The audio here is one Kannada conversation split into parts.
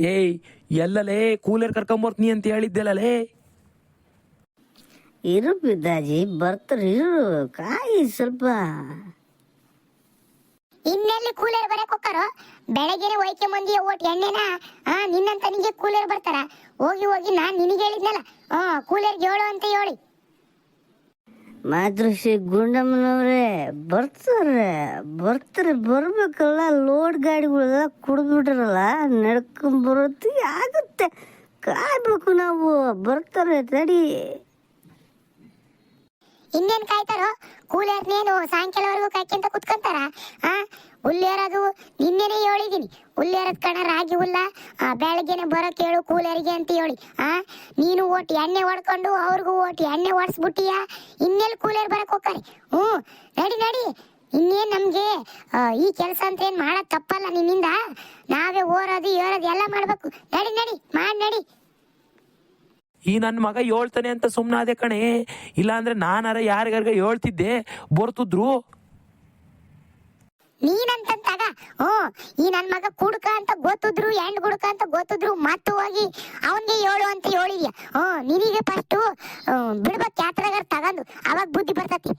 ಏಯ್ ಎಲ್ಲಲೇ ಕೂಲರ್ ಕರ್ಕೊಂಬರ್ತೀನಿ ಅಂತ ಹೇಳಿದ್ದೆಲ್ಲಲೇ? ಇರು ಪಿದ್ದಾಜಿ ಬರ್ತಾರೆ ಇರು ಕಾಯಿ ಸ್ವಲ್ಪ. ಇನ್ನೆಲ್ಲಿ ಕೂಲರ್ ಬರಕ್ ಹೋಗ್ತಾರೋ ಬೆಳಗ್ಗೆನೆ ಒಯ್ಕೆ ಮಂದಿ ಓಟ್ ಎಣ್ಣೆನ? ಆ ನಿನ್ನಂತ ನಿಂಗೆ ಕೂಲರ್ ಬರ್ತಾರ. ಹೋಗಿ ಹೋಗಿ ನಾನ್ ನಿನಗೆ ಹೇಳಿದ್ನಲ್ಲ. ಹಾ ಕೂಲರ್ಗೆ ಹೇಳು ಅಂತ ಹೇಳಿ. ಮಾತೃಶ್ರೀ ಗುಂಡಮ್ಮನವ್ರೆ ಬರ್ತಾರೆ. ಬರ್ತಾರೆ ಬರ್ಬೇಕಲ್ಲ. ಲೋಡ್ ಗಾಡಿಗಳೆಲ್ಲ ಕುಡಿದ್ಬಿಟ್ರಲ್ಲ ನಡ್ಕೊಂಬರೋತ್ತಿಗೆ ಆಗುತ್ತೆ. ಕಾಯ್ಬೇಕು ನಾವು. ಬರ್ತಾರೆ ತಡಿ. ಇನ್ನೇನ್ ಕಾಯ್ತಾರೋ? ಕೂಲರ್ನೇನು ಸಾಯಂಕಾಲವರೆಗೂ ಕಾಯ್ಕೊಂತ ಕುತ್ಕೊಂತಾರ? ಆ? ಹುಲ್ಲೇರೋದು ನಿನ್ನೆನೆ ಹೇಳಿದೀನಿ. ಹುಲ್ಲೇರದ್ ಕಣ ರಾಗಿ ಹುಲ್ಲ ಆ, ಬೆಳಗ್ಗೆನೆ ಬರೋ ಹೇಳು ಕೂಲರಿಗೆ ಅಂತ ಹೇಳಿ. ಆ? ನೀನು ಓಟ್ ಎಣ್ಣೆ ಹೊಡ್ಕೊಂಡು ಅವ್ರಿಗೂ ಓಟ್ ಎಣ್ಣೆ ಹೊಡ್ಸ್ಬಿಟ್ಟಿಯ? ಇನ್ನೆಲ್ಲಿ ಕೂಲರ್ ಬರಕ್ ಹೋಗ್ತಾರೆ? ಹ್ಞೂ ನಡಿ ನಡಿ. ಇನ್ನೇನ್ ನಮ್ಗೆ? ಈ ಕೆಲಸ ಅಂತ ಏನ್ ಮಾಡಕ್ ತಪ್ಪಲ್ಲ ನಿನ್ನಿಂದ? ನಾವೇ ಓರೋದು ಏರೋದು ಎಲ್ಲ ಮಾಡ್ಬೇಕು. ನಡಿ ನಡಿ ಮಾಡಿ ನಡಿ. ಈ ನನ್ನ ಮಗ ಹೇಳ್ತಾನೆ ಅಂತ ಸುಮ್ಮನಾದೆ ಕಣೆ. ಇಲ್ಲಾಂದ್ರೆ ನಾನಾರ ಯಾರಿಗಾರ್ಗ ಹೇಳ್ತಿದ್ದೆ ಬರ್ತಿದ್ರು? ನೀನಂತಂತಾಗ ಓ ಈ ನನ್ ಮಗ ಕುಡ್ಕ ಅಂತ ಗೊತ್ತಿದ್ರು ಎಂಡ್ ಗುಡ್ಕ ಅಂತ ಗೊತ್ತಿದ್ರು ಮತ್ತು ಹೋಗಿ ಅವನ್ಗೆ ಹೇಳು ಅಂತ ಹೇಳಿದ್ಯಾ? ಓ ನಿನಗೆ ಫಸ್ಟ್ ಬಿಡ್ಬೇಕು ಯಾತ್ರಾಗಾರ ತಗೊಂಡು. ಅವಾಗ ಬುದ್ಧಿ ಬರ್ತತಿ.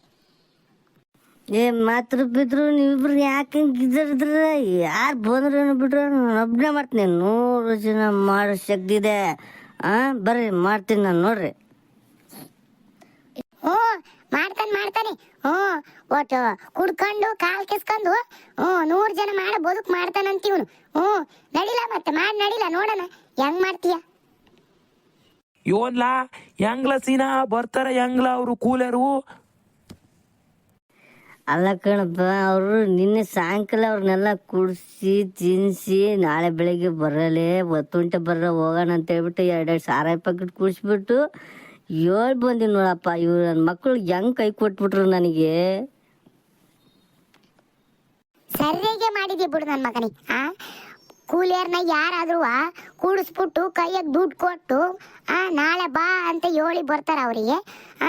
ಏ ಮಾತ್ರ ಬಿದ್ರು ನೀವಿಬ್ರು ಯಾಕೆ ಗಿದ್ರಿದ್ರ ಯಾರು ಬಂದ್ರೇನು ಬಿಡ್ರ ನಾನು ಒಬ್ಬನೇ ಮಾಡ್ತೀನಿ. ನೂರು ಜನ ಮಾಡೋ ಶಕ್ತಿ ಇದೆ. ಆ ಬರ್ರಿ ಮಾಡ್ತೀನಿ ನಾನು ನೋಡ್ರಿ. ಹ್ಞೂ ಮಾಡ್ತಾನೆ ಮಾಡ್ತಾನೆ. ಹ್ಞೂ ಒಟ್ಟು ಕುಡ್ಕೊಂಡು ಕಾಲ್ ಕೆಸ್ಕೊಂಡು ಹ್ಞೂ ನೂರು ಜನ ಮಾಡ ಬದುಕು ಮಾಡ್ತಾನಂತ ಇವನು. ಹ್ಞೂ ನಡಿಲ್ಲ ಮತ್ತೆ ಮಾಡಿ ನಡಿಲ್ಲ ನೋಡೋಣ. ಹೆಂಗ್ ಮಾಡ್ತೀಯ? ಯೋನ್ಲಾ ಹೆಂಗ್ಲ ಸೀನಾ ಬರ್ತಾರ ಹೆಂಗ್ಲ ಅವರು ಕೂಲರು? ಅಲ್ಲ ಕಣಪ್ಪ, ಅವರು ನಿನ್ನೆ ಸಾಯಂಕಾಲ ಅವ್ರನ್ನೆಲ್ಲ ಕುಡಿಸಿ ತಿನ್ನಿಸಿ ನಾಳೆ ಬೆಳಿಗ್ಗೆ ಬರಲೇ ಒತ್ತುಂಟೆ ಬರ್ರ, ಹೋಗೋಣ ಅಂತ ಹೇಳ್ಬಿಟ್ಟು ಎರಡೆರಡು ಸಾರಾಯಿ ಪ್ಯಾಕೆಟ್ ಕುಡಿಸ್ಬಿಟ್ಟು ಏಳು ಬಂದಿನಿ ನೋಡಪ್ಪ. ಇವ್ರು ನನ್ನ ಮಕ್ಕಳು ಹೆಂಗೆ ಕೈ ಕೊಟ್ಬಿಟ್ರು ನನಗೆ? ಸರಿಯಾಗೆ ಮಾಡಿದ್ಯ ಬಿಡು ನನ್ನ ಮಗನಿಗೆ ಕೂಲಿಯರ್ನ ಯಾರಾದ್ರೂ ಕೂಡಿಸ್ಬಿಟ್ಟು ಕೈಯಾಗ ದುಡ್ಡು ಕೊಟ್ಟು, ಆ, ನಾಳೆ ಬಾ ಅಂತ ಹೇಳಿ ಬರ್ತಾರೆ ಅವರಿಗೆ.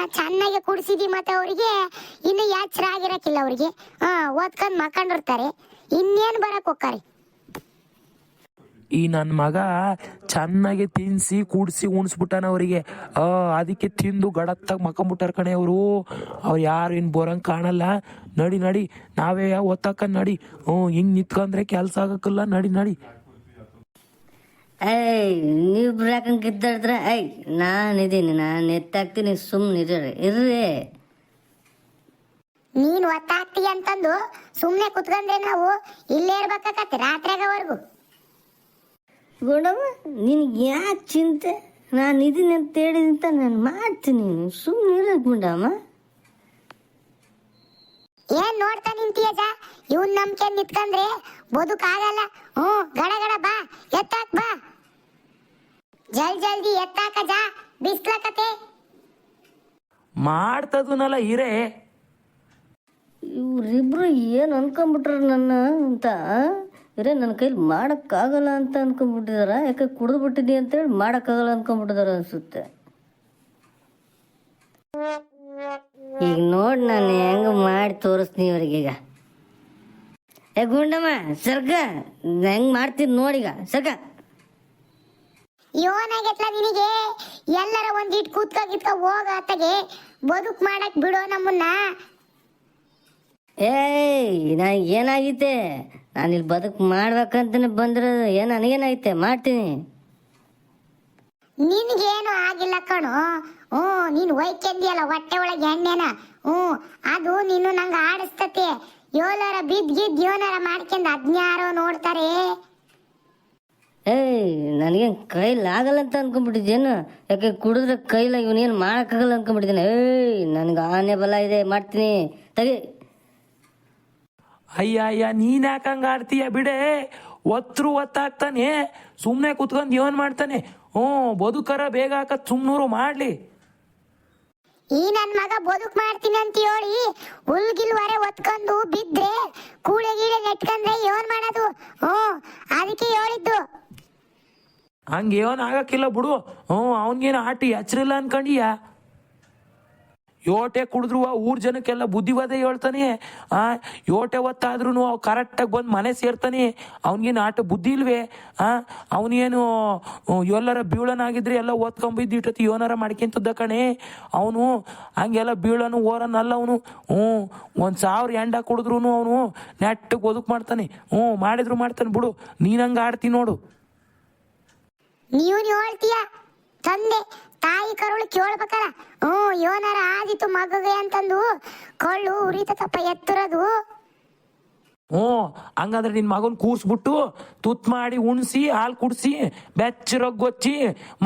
ಚೆನ್ನಾಗಿ ಕುಡಿಸಿದಿ ಮತ್ತೆ ಅವರಿಗೆ. ಇನ್ನು ಎಚ್ಚರ ಆಗಿರಕ್ಕಿಲ್ಲ ಅವರಿಗೆ. ಆ, ಓದ್ಕೊಂಡ್ ಮಕ್ಕಂಡಿರ್ತಾರೆ. ಇನ್ನೇನು ಬರಕ್ ಹೋಗ್ತಾರೆ ಈ ನನ್ನ ಮಗ ಚೆನ್ನಾಗಿ ತಿನ್ಸಿ ಕೂಡಿಸಿ ಉಣಿಸ್ಬಿಟ್ಟಾನ ಅವರಿಗೆ. ಆ ಅದಕ್ಕೆ ತಿಂದು ಗಡತ್ತಾಗಿ ಮಕ್ಕಂಬಿಟ್ಟಾರ ಕಣೆ ಅವರು. ಅವ್ರು ಯಾರು ಇನ್ನು ಬೋರಂಗ್ ಕಾಣಲ್ಲ. ನಡಿ ನಡಿ ನಾವೇ ಒತ್ತಾಕ ನಡಿ. ಹ್ಞೂ ಹಿಂಗೆ ನಿತ್ಕೊಂಡ್ರೆ ಕೆಲಸ ಆಗಕ್ಕಲ್ಲ ನಡಿ ನಡಿ. ಏಯ್ ನೀವು ಬ್ರಾಕಂಗೆ ಗಿದ್ದಾಡಿದ್ರೆ ಏಯ್ ನಾನು ಇದೀನಿ ನಾನು ಎತ್ತಾಕ್ತೀನಿ ಸುಮ್ಮನೆ ಇರ್ರಿ. ಇರ್ರಿ. ನೀನ್ ಒತ್ತಾಕ್ತಿ ಅಂತಂದು ಸುಮ್ನೆ ಕುತ್ಕೊಂಡ್ರೆ ನಾವು ಇಲ್ಲೇ ಇರ್ಬೇಕಾಗತ್ತೆ ರಾತ್ರಿಯಾಗವರೆಗೂ ಗುಂಡಮ್ಮ ನಿನಗೆ ಯಾಕೆ ಚಿಂತೆ? ನಾನು ಇದೀನಿ ಅಂತ ಹೇಳಿದಂತ ನಾನು ಮಾಡ್ತೀನಿ. ಸುಮ್ಮನೆ ಇರ ಗುಂಡಮ್ಮ ಏನ್ ನೋಡ್ತಾ ನಿಂತಿಯಜ ಇವನ್ ನಂಬಿಕೆ ನಿತ್ಕಂದ್ರೆ ಬದುಕಾಗಲ್ಲ. ಹ್ಞೂ ಗಡ ಗಡ ಬಾ ಎತ್ತಾಕ್ ಬಾ. ಜಲ್ ಜಲ್ದಿ ಎತ್ತಾಕ ಜಾ ಬಿಸ್ಲಕತೆ. ಮಾಡ್ತದನಲ್ಲ ಹಿರೇ ಇವ್ರಿಬ್ರು ಏನು ಅನ್ಕೊಂಬಿಟ್ರ ನನ್ನ ಅಂತ? ಇರೇ ನನ್ನ ಕೈಲಿ ಮಾಡೋಕ್ಕಾಗಲ್ಲ ಅಂತ ಅನ್ಕೊಂಬಿಟ್ಟಿದಾರ ಯಾಕೆ ಕುಡಿದು ಬಿಟ್ಟಿದ್ದೀನಿ ಅಂತೇಳಿ ಮಾಡೋಕ್ಕಾಗಲ್ಲ ಅನ್ಕೊಂಬಿಟ್ಟಿದಾರ ಅನ್ಸುತ್ತೆ. ಈಗ ನೋಡಿ ನಾನು ಹೆಂಗ ಮಾಡಿ ತೋರಿಸ್ತೀನಿ ಇವ್ರಿಗೀಗ ಏ, ಗುಂಡಮ್ಮ, ಸರ್ಗ, ಹೆಂಗ್ ಮಾಡ್ತೀನಿ ನೋಡಿಗ ಸರ್ಗ. ಯೋನಾಗೆತ್ಲ ನಿನಗೆ ಎಲ್ಲರ ಒಂದಿಟ್ ಕೂತ್ಕ ಗಿತ್ಕ ಹೋಗ ಅತ್ತಗೆ. ಬದುಕ್ ಮಾಡಕ್ ಬಿಡೋ ನಮ್ಮನ್ನ. ಏಯ್ ನನಗೆ ಏನಾಗೈತೆ? ನಾನು ಇಲ್ಲಿ ಬದುಕು ಮಾಡ್ಬೇಕಂತಾನೆ ಬಂದಿರೋದು ಏನು ನನಗೇನಾಗೈತೆ ಮಾಡ್ತೀನಿ. ನಿನ್ಗೇನು ಆಗಿಲ್ಲ ಕಣು. ಹ್ಞೂ ನೀನು ಒಯ್ಕೆಂದಿಯಲ್ಲ ಹೊಟ್ಟೆ ಒಳಗೆ ಎಣ್ಣೆನ? ಹ್ಞೂ ಅದು ನೀನು ನಂಗೆ ಆಡಿಸ್ತತೆ. ಯೋಲರ ಬಿದ್ ಗಿದ್ ಯೋನರ ಮಾಡ್ಕೊಂಡ್ ಅದ್ನ್ಯಾರೋ ನೋಡ್ತಾರೆ. ಏಯ್ ನನಗೇನು ಕೈಲಿ ಆಗಲ್ಲ ಅಂತ ಅನ್ಕೊಂಡ್ಬಿಟ್ಟಿದ್ದೇನು? ಯಾಕೆ ಕುಡಿದ್ರೆ ಕೈಲ ಇವನೇನು ಮಾಡೋಕ್ಕಾಗಲ್ಲ ಅನ್ಕೊಂಡ್ಬಿಟ್ಟಿದ್ದೇನೆ. ಏಯ್ ನನಗೆ ಆನೆ ಬಲ ಇದೆ ಮಾಡ್ತೀನಿ. ತೆಗಿ. ಅಯ್ಯ ಅಯ್ಯ ನೀನ್ ಯಾಕೆ ಹಂಗ ಆಡ್ತೀಯ ಬಿಡೆ? ಒತ್ತರು ಒತ್ತಾಗ್ತಾನೆ ಸುಮ್ಮನೆ ಕುತ್ಕೊಂಡ್ ಏನ್ ಮಾಡ್ತಾನೆ. ಹ್ಞೂ ಬದುಕರ ಬೇಗ ಹಾಕತ್ ಸುಮ್ನೂರು ಮಾಡ್ಲಿ. ಈ ನನ್ ಮಗ ಬದುಕ್ ಮಾಡ್ತೀನಿ ಅಂತ ಹೇಳಿ ಹುಲ್ಗಿಲ್ವರೆ ಒತ್ಕೊಂಡು ಬಿದ್ರೆ ಕೂಳೆ ಗೀಳೆ ನೆಟ್ಕೊಂಡ್ರೆ ಏನ್ ಮಾಡೋದು. ಹ್ಮ್ ಅದಕ್ಕೆ ಹೇಳಿದ್ದು ಹಂಗೇನ್ ಆಗಕ್ಕಿಲ್ಲ ಬಿಡು. ಹ್ಞೂ ಅವನ್ಗೇನು ಆಟಿ ಹಚ್ರಿಲ್ಲ ಅನ್ಕೊಂಡಿಯ? ಯೋಟೆ ಕುಡಿದ್ರು ಊರ್ ಜನಕ್ಕೆಲ್ಲ ಬುದ್ಧಿವಾದ ಹೇಳ್ತಾನೆ. ಆ, ಯೋಟೆ ಹೊತ್ತಾದ್ರೂ ಅವ್ ಕರೆಕ್ಟಾಗಿ ಬಂದು ಮನೆ ಸೇರ್ತಾನೆ. ಅವನಿಗೇನು ಆಟ ಬುದ್ಧಿ ಇಲ್ವೇ? ಆ ಅವನೇನು ಎಲ್ಲರ ಬೀಳನಾಗಿದ್ರೆ ಎಲ್ಲ ಓದ್ಕೊಂಬಿದ್ದು ಇಟ್ಟತಿ ಯೋನಾರ ಮಾಡ್ಕೊಂತದ್ದ ಕಣೆ. ಅವನು, ಹಂಗೆಲ್ಲ ಬೀಳನು ಓರನಲ್ಲ ಅವನು. ಹ್ಞೂ, ಒಂದು ಸಾವಿರ ಎಂಡ ಕುಡಿದ್ರು ಅವನು ನೆಟ್ಟಗೆ ಒದಕ್ ಮಾಡ್ತಾನೆ. ಹ್ಞೂ, ಮಾಡಿದ್ರು ಮಾಡ್ತಾನೆ ಬಿಡು. ನೀನ್ ಹಂಗೆ ಆಡ್ತಿ ನೋಡು. ನೀವು ತಾಯಿ ಕರುಳು ಕೇಳ್ಬೇಕಲ್ಲ. ಹ್ಞೂ ಯೋನಾರ ಆದಿತ್ತು ಮಗಗೆ ಅಂತಂದು ಕೊಳ್ಳು ಉರಿತಪ್ಪ ಎತ್ತರದು. ಹ್ಞೂ ಹಂಗಾದ್ರೆ ನಿನ್ನ ಮಗನ್ ಕೂರ್ಸ್ಬಿಟ್ಟು ತುತ್ ಮಾಡಿ ಉಣ್ಸಿ ಹಾಲು ಕುಡ್ಸಿ ಬೆಚ್ಚರೊಗ್ಗೊಚ್ಚಿ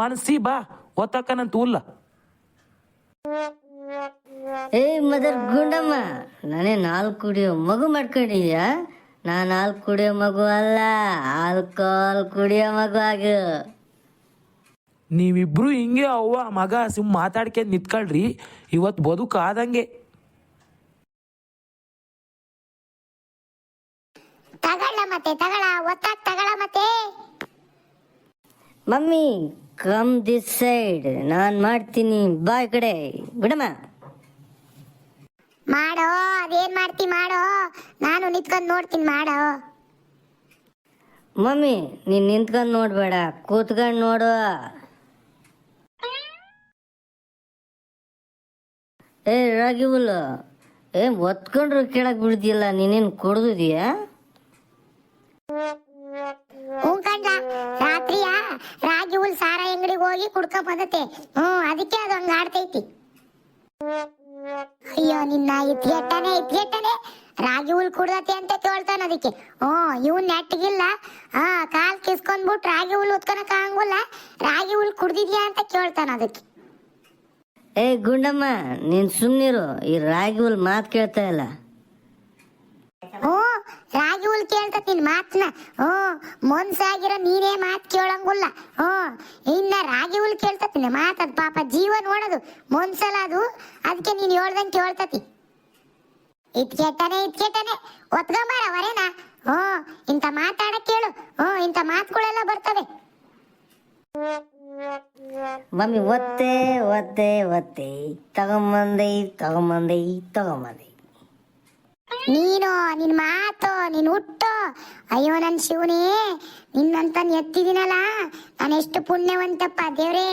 ಮನಸಿ ಬಾ ಒತ್ತಕ್ಕ ನನ್ನ ತೂಲ್ಲ ಏ ಮದರ್ ಗುಂಡಮ್ಮ ನಾನೇ ನಾಲ್ಕು ಕುಡಿಯೋ ಮಗು ಮಾಡ್ಕೊಂಡಿದ್ಯಾ? ನಾನು ಹಾಲು ಕುಡಿಯೋ ಮಗು ಅಲ್ಲ ಆಲ್ಕೋಹಾಲ್ ಕುಡಿಯೋ ಮಗು ಆಗು ನೀವಿಬ್ರು ಹಿಂಗೆ ಅವ್ವ ಮಗ ಸಿಮ್ ಮಾತಾಡ್ಕೊಂಡು ನಿಂತ್ಕೊಳ್ರಿ. ಇವತ್ತು ಬದುಕು ಆದಂಗೆ. ತಗಳ ಮತ್ತೆ ತಗಳ ತಗಳ ಮತ್ತೆ. ಮಮ್ಮಿ ಕಮ್ ದಿಸ್ ಸೈಡ್ ನಾನು ಮಾಡ್ತೀನಿ. ಬಾ ಈ ಕಡೆ. ಬಿಡಮ್ಮ. ಮಾಡೋ ಅದೇನ್ ಮಾಡ್ತಿ ಮಾಡೋ. ನಾನು ನಿಂತ್ಕೊಂಡ್ ನೋಡ್ತೀನಿ ಮಾಡೋ. ಮಮ್ಮಿ ನೀನ್ ನಿಂತ್ಕೊಂಡು ನೋಡ್ಬೇಡ. ಕೂತ್ಕೊಂಡು ನೋಡು ಏ ರಾಗಿ ಹುಲ್ಲು ಏ ಒತ್ಕೊಂಡ್ರು ಕೇಳಕ್ ಬಿಡ್ದಿಲ್ಲ ನೀನೇನು ಕೊಡ್ದಿದ್ಯಾ? ಹ್ಞೂ ರಾತ್ರಿಯ? ರಾಗಿ ಹುಲ್ ಸಾರ ಅಂಗಡಿಗೆ ಹೋಗಿ ಕುಡ್ಕೊಂಡ್ ಬಂದತೆ. ಹ್ಞೂ, ಅದಕ್ಕೆ ನೀನ್ ಸುಮ್ನಿರು, ಈ ರಾಗಿ ಹುಲ್ ಮಾತ್ ಕೇಳ್ತಾ ಇಲ್ಲ. ಓ ರಾಗಿ ಹುಲ್ ಕೇಳ್ತ ನಿನ್ ಮಾತ್ನ. ಓ ಮೊನ್ಸಾಗಿರೋ ನೀನೇ ಮಾತ್ ಕೇಳಂಗುಲ್ಲ. ಓ ಇನ್ನ ರಾಗಿ ಹುಲ್ ಕೇಳ್ತತಿ ಮಾತದ್ ಪಾಪ ಜೀವ ನೋಡೋದು. ಮೊನ್ಸಲ ಅದು ಅದಕ್ಕೆ ನೀನ್ ಹೇಳ್ದಂಗ್ ಕೇಳ್ತತಿ. ಇತ್ಕೆಟ್ಟನೆ ಇತ್ಕೆಟ್ಟನೆ ಒತ್ಕೊಂಬಾರ ವರೇನ? ಓ ಇಂತ ಮಾತಾಡಕ್ ಕೇಳು. ಓ ಇಂತ ಮಾತುಗಳೆಲ್ಲ ಬರ್ತವೆ. ಮಮ್ಮಿ ಒತ್ತೆ ಒತ್ತೆ ಒತ್ತೆ ತಗೊಂಬಂದೆ ತಗೊಂಬಂದೆ ತಗೊಂಬಂದೆ. ನೀನು ನಿನ್ ಮಾತು ನಿನ್ ಹುಟ್ಟು ಅಯ್ಯೋ ನನ್ ಶಿವನೇ ನಿನ್ನಂತ ಎತ್ತಿದಿನಲ್ಲ ನಾನು ಎಷ್ಟು ಪುಣ್ಯವಂತಪ್ಪ ದೇವ್ರೇ.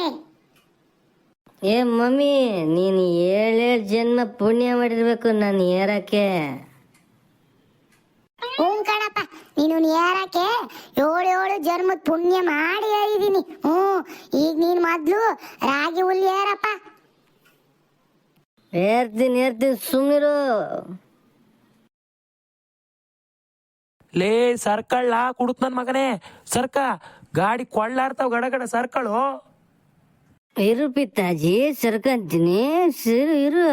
ಏ ಮಮ್ಮಿ ನೀನು ಏಳೇಳು ಜನ್ಮ ಪುಣ್ಯ ಮಾಡಿರ್ಬೇಕು ನಾನು ಏರಕ್ಕೆ. ನೀನು ಏರಕ್ಕೆ ಏಳು ಏಳು ಜನ್ಮದ ಪುಣ್ಯ ಮಾಡಿ ಹೇಳಿದೀನಿ ಹ್ಞೂ ಈಗ ನೀನು ಮೊದಲು ರಾಗಿ ಹುಲ್ಲು ಏರಪ್ಪ ಏರ್ತೀನಿ ಏರ್ತೀನಿ ಸುಮ್ಮಿರು ಲೇ ಸರ್ಕಳ್ಳ ಕುಡುತ್ ನನ್ ಮಗನೇ. ಸರ್ಕ ಗಾಡಿ ಕೊಳ್ಳಾಡ್ತಾವ್ ಗಡಗಡ ಗಡ ಸರ್ಕಳು. ಇರು ಪಿತಾಜಿ ಸರ್ಕಂತೀನಿ ಸಿರು ಇರು.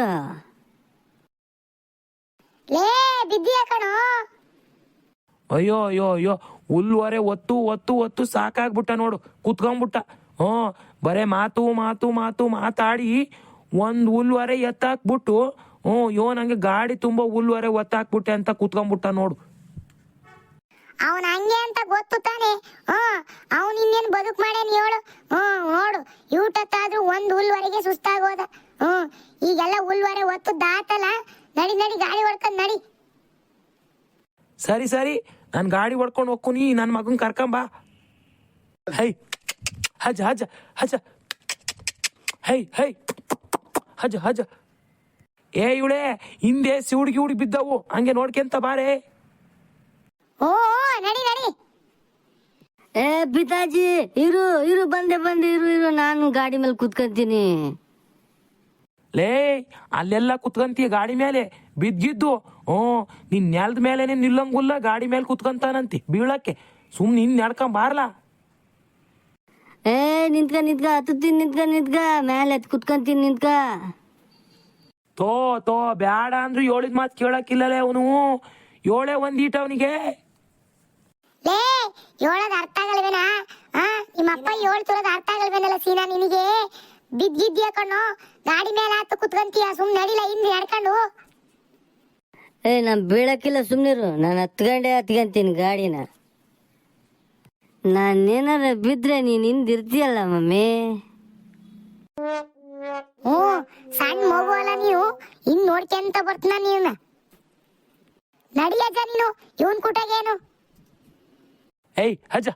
ಲೇ ಬಿದ್ದಿಯ ಕಣೋ? ಅಯ್ಯೋ ಅಯ್ಯೋ ಅಯ್ಯೋ ಹುಲ್ವರೆ ಒತ್ತು ಒತ್ತು ಒತ್ತು ಸಾಕಾಗ್ಬಿಟ್ಟ ನೋಡು ಕುತ್ಕೊಂಡ್ಬಿಟ್ಟ. ಹ್ಞೂ ಬರೇ ಮಾತು ಮಾತು ಮಾತು ಮಾತಾಡಿ ಒಂದ್ ಹುಲ್ವರೆ ಎತ್ತಾಕ್ಬಿಟ್ಟು ಹ್ಞೂ ಯೋ ನಂಗೆ ಗಾಡಿ ತುಂಬಾ ಹುಲ್ವರೆ ಒತ್ತಾಕ್ಬಿಟ್ಟೆ ಅಂತ ಕುತ್ಕೊಂಡ್ಬಿಟ್ಟ ನೋಡು. ಅವನ್ ಹಂಗೆ ಅಂತ ಗೊತ್ತು ತಾನೆ? ಹ್ಮ್ ಅವನ್ ಇನ್ನೇನ್ ಬದುಕ್ ಮಾಡೇನ್ ಹೇಳು. ಹ್ಮ್ ನೋಡು ಯೂಟತ್ತಾದ್ರೂ ಒಂದ್ ಹುಲ್ವರೆಗೆ ಸುಸ್ತಾಗೋದ. ಹ್ಮ್ ಈಗೆಲ್ಲ ಹುಲ್ವರೆ ಒತ್ತು ದಾತಲ್ಲ ನಡಿ ನಡಿ ಗಾಡಿ ಹೊಡ್ಕೊಂಡ್ ನಡಿ. ಸರಿ ಸರಿ ನಾನು ಗಾಡಿ ಹೊಡ್ಕೊಂಡು ಹೋಗ್ಕೊನಿ ನನ್ನ ಮಗನ್ ಕರ್ಕೊಂಬಾ ಹೈ, ಹಜ ಹಜ ಹಜ. Hi hi. ಹಜ ಹಜ. ಏ ಇವಳೆ, ಹಿಂದೆ ಸಿವುಡ್ಗಿ ಹುಡುಗಿ ಬಿದ್ದವು, ಹಂಗೆ ನೋಡ್ಕೆಂತ ಬಾರೆ. ಓ, ನಡಿ ನಡಿ. ಏ, ಪಿತಾಜಿ, ಇರು ಇರು, ಬಂದೆ ಬಂದೆ, ಇರು ಇರು, ನಾನು ಗಾಡಿ ಮೇಲೆ ಕುತ್ಕೊಂತೀನಿ. ಲೇ ಅಲ್ಲೆಲ್ಲ ಕುತ್ಕಂತೀಯ ಗಾಡಿ ಮೇಲೆ? ಬಿದ್ದಿದ್ದು? ಹ್ಞೂ ನಿನ್ ನೆಲದ ಮೇಲೆ ನಿಲ್ಲಂಗುಲ್ಲ ಗಾಡಿ ಮೇಲೆ ಕುತ್ಕಂತಾನಂತಿ ಬೀಳಕ್ಕೆ. ಸುಮ್ನೆ ನಿನ್ನ ನಡ್ಕೊಂಡ್ ಬಾರ್ಲಾ? ಏ ನಿಂತ್ಕ ನಿಂತ್ಕ ಹತ್ತುತ್ತೀನಿ ನಿಂತ್ಕ ನಿಂತ್ಕ ಮೇಲೆ ಎತ್ ಕುತ್ಕಂತೀನಿ ನಿಂತ್ಕ. ತೋ ತೋ ಬ್ಯಾಡ ಅಂದ್ರು ಹೇಳಿದ ಮಾತು ಕೇಳಕ್ಕಿಲ್ಲಲೇ ಅವನು. ಏಳೇ ಒಂದೀಟ ಅವನಿಗೆ. ಲೇ ಹೇಳೋದ್ ಅರ್ಥ ಆಗಲ್ವೇನಾ? ಆ ನಿಮ್ಮಪ್ಪ ಹೇಳ್ತಿರೋದು ಅರ್ಥ ಆಗಲ್ವೇನಲ್ಲ ಸೀನಾ ನಿನಗೆ? ಬಿದ್ದಿದ್ಯಾ ಕಣ್ಣು? ಗಾಡಿ ಮೇಲೆ ಹತ್ತು ಕುತ್ಕಂತೀಯ? ಸುಮ್ನೆ ನಡಿಲ ಹಿಂದೆ ನಡ್ಕೊಂಡು. ಏ ನಾನು ಬೀಳಕ್ಕಿಲ್ಲ ಸುಮ್ನಿರು. ನಾನು ಹತ್ಗಂಡೆ ಹತ್ಕೊಂತೀನಿ ಗಾಡಿನ. ನಾನೇನಾರ ಬಿದ್ರೆ ನೀನ್ ಹಿಂದಿರ್ತೀಯಲ್ಲ ಮಮ್ಮಿ. ಹ್ಞೂ ಸಣ್ಣ ಮಗು ಅಲ್ಲ ನೀವು. ಹಿಂಗ್ ನೋಡ್ಕೊಂತ ಬರ್ತೀನ ನೀವನ್ನ ನಡಿಯಜ್ಜ ನೀನು. ಇವನ್ ಕುಟಗೇನು? ಏಯ್ ಅಜ್ಜ.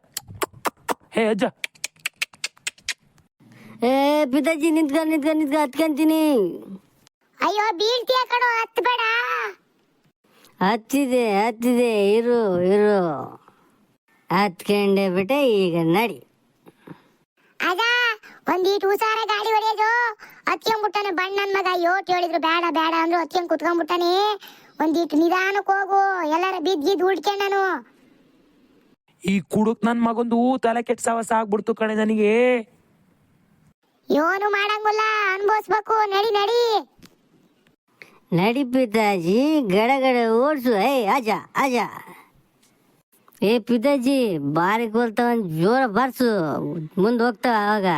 ಹೇ ಅಜ್ಜ. ಏ ಪಿತಾಜಿ ನಿಂತ್ಕ ನಿಂತ್ಕ ನಿಂತ್ಕ ಹತ್ಕೊಂತೀನಿ. ಅಯ್ಯೋ ಬೀಳ್ತೀಯ ಕಣೋ ಹತ್ಬೇಡ. ಹತ್ತಿದೆ ಹತ್ತಿದೆ ಇರು ಇರು. ಹತ್ಕೊಂಡೆ ಬಿಟ್ಟೆ ಈಗ ನಡಿ. ಅದ ಒಂದೀಟ್ ಹುಷಾರ ಗಾಡಿ ಹೊಡೆಯೋದು. ಹತ್ಕೊಂಡ್ಬಿಟ್ಟಾನೆ ಬಣ್ಣನ್ ಮಗ. ಯೋಟ್ ಹೇಳಿದ್ರು ಬೇಡ ಬೇಡ ಅಂದ್ರು ಹತ್ಕೊಂಡ್ ಕುತ್ಕೊಂಡ್ಬಿಟ್ಟಾನೆ ಒಂದೀಟ್ ನಿಧಾನಕ್ಕೆ ಹೋಗು ಎಲ್ಲಾರ ಬಿದ್ ಗಿದ್ ನಾನು. ಈ ಕುಡುಕ್ ನನ್ ಮಗಂದು ತಲೆ ಕೆಟ್ಟ ಸವಸ ಆಗ್ಬಿಡ್ತು ಕಣೆ ನನಗೆ. ಏನು ಮಾಡಂಗಿಲ್ಲ ಅನ್ಭವಿಸ್ಬೇಕು. ನಡಿ ನಡಿ. ನಡಿ ಪಿತಾಜಿ ಗಡ ಗಡ ಓಡಿಸು. ಏ ಅಜ ಅಜ ಏ ಪಿತಾಜಿ ಬಾರಿ ಕೊಲ್ತಾವ ಜೋರ ಬರ್ಸು. ಮುಂದೆ ಹೋಗ್ತಾವ ಅವಾಗ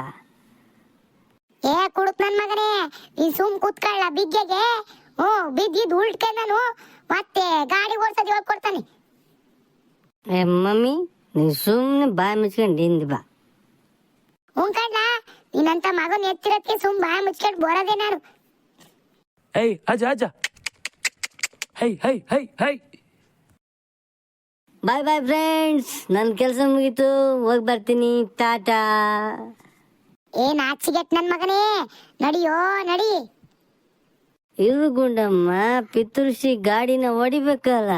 ಏ ಕುಡುಕ್ ನನ್ ಮಗನೇ ನೀ ಸುಮ್ ಕುತ್ಕೊಳ್ಳ ಬಿಗ್ಗೆಗೆ. ಹ್ಞೂ ಬಿದ್ದಿದ್ ಉಲ್ಟ್ಕೊಂಡನು ಮತ್ತೆ ಗಾಡಿ ಓಡಿಸೋದು ಇವಾಗ ಕೊಡ್ತಾನೆ. ಏ ಮಮ್ಮಿ ನೀ ಸುಮ್ಮನೆ ಬಾಯಿ ಮುಚ್ಕೊಂಡು ಹಿಂದೆ ಬಾ. ಹ್ಞೂ ಕಣ್ಣ. ನೀನಂತ ಮಗನ್ ಎತ್ತಿರಕ್ಕೆ ಸುಮ್ ಬಾಯ ಮುಚ್ಕೊಂಡು ಬರೋದೆ ನಾನು. ಏಯ್ ಅಜ್ಜ ಅಜ್ಜ hi hi hi hi bye bye friends ನನ್ನ ಕೆಲಸ ಮುಗೀತು. ಹೋಗಿ ಬರ್ತೀನಿ. ಟಾಟಾ. ಏನ್ ಆಚಿಗೆಟ್ ನನ್ ಮಗನೇ. ನಡಿಯೋ ನಡಿ. ಇರು ಗುಂಡಮ್ಮ ಪಿತೃಷಿ ಗಾಡಿನ ಹೊಡಿಬೇಕಲ್ಲ.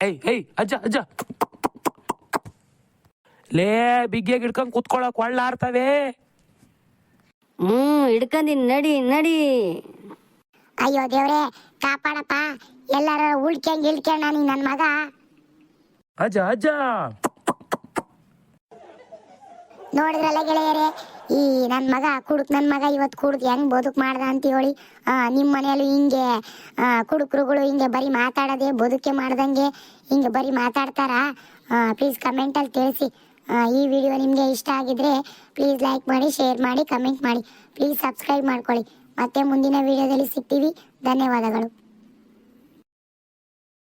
ಏಯ್ ಏಯ್ ಅಜ್ಜ ಅಜ್ಜ ಲೇ ಬಿಗ್ಗೆ ಹಿಡ್ಕೊಂಡ್ ಕುತ್ಕೊಳಕ್ ಒಳ್ಳ ಆರ್ತವೆ ಹ್ಞೂ ಹಿಡ್ಕಂದಿನ್ ನಡಿ ನಡಿ. ಅಯ್ಯೋ ದೇವ್ರೆ ಕಾಪಾಡಪ್ಪ. ಎಲ್ಲಾರ ಉಳ್ಕ್ಯಂಗ್ ಇಳ್ಕ್ಯಣ್ಣ ನೀ ನನ್ ಮಗ. ಅಜ್ಜ ಅಜ್ಜ. ನೋಡಿದ್ರಲ್ಲ ಗೆಳೆಯರೇ ಈ ನನ್ ಮಗ ಕುಡುಕ್ ನನ್ ಮಗ ಇವತ್ತು ಕುಡ್ದು ಹೆಂಗ್ ಬದುಕ್ ಮಾಡ್ದ ಅಂತ ಹೇಳಿ ಆ, ನಿಮ್ ಮನೆಯಲ್ಲೂ ಹಿಂಗೆ ಆ, ಕುಡುಕ್ರುಗಳು ಹಿಂಗೆ ಬರಿ ಮಾತಾಡದೆ ಬದುಕೆ ಮಾಡ್ದಂಗೆ ಹಿಂಗೆ ಬರೀ ಮಾತಾಡ್ತಾರ? ಪ್ಲೀಸ್ ಕಮೆಂಟಲ್ಲಿ ತಿಳಿಸಿ. ಈ ವಿಡಿಯೋ ನಿಮಗೆ ಇಷ್ಟ ಆಗಿದ್ರೆ ಪ್ಲೀಸ್ ಲೈಕ್ ಮಾಡಿ ಶೇರ್ ಮಾಡಿ ಕಮೆಂಟ್ ಮಾಡಿ. ಪ್ಲೀಸ್ ಸಬ್ಸ್ಕ್ರೈಬ್ ಮಾಡ್ಕೊಳ್ಳಿ. ಮತ್ತೆ ಮುಂದಿನ ವಿಡಿಯೋದಲ್ಲಿ ಸಿಗ್ತೀವಿ. ಧನ್ಯವಾದಗಳು.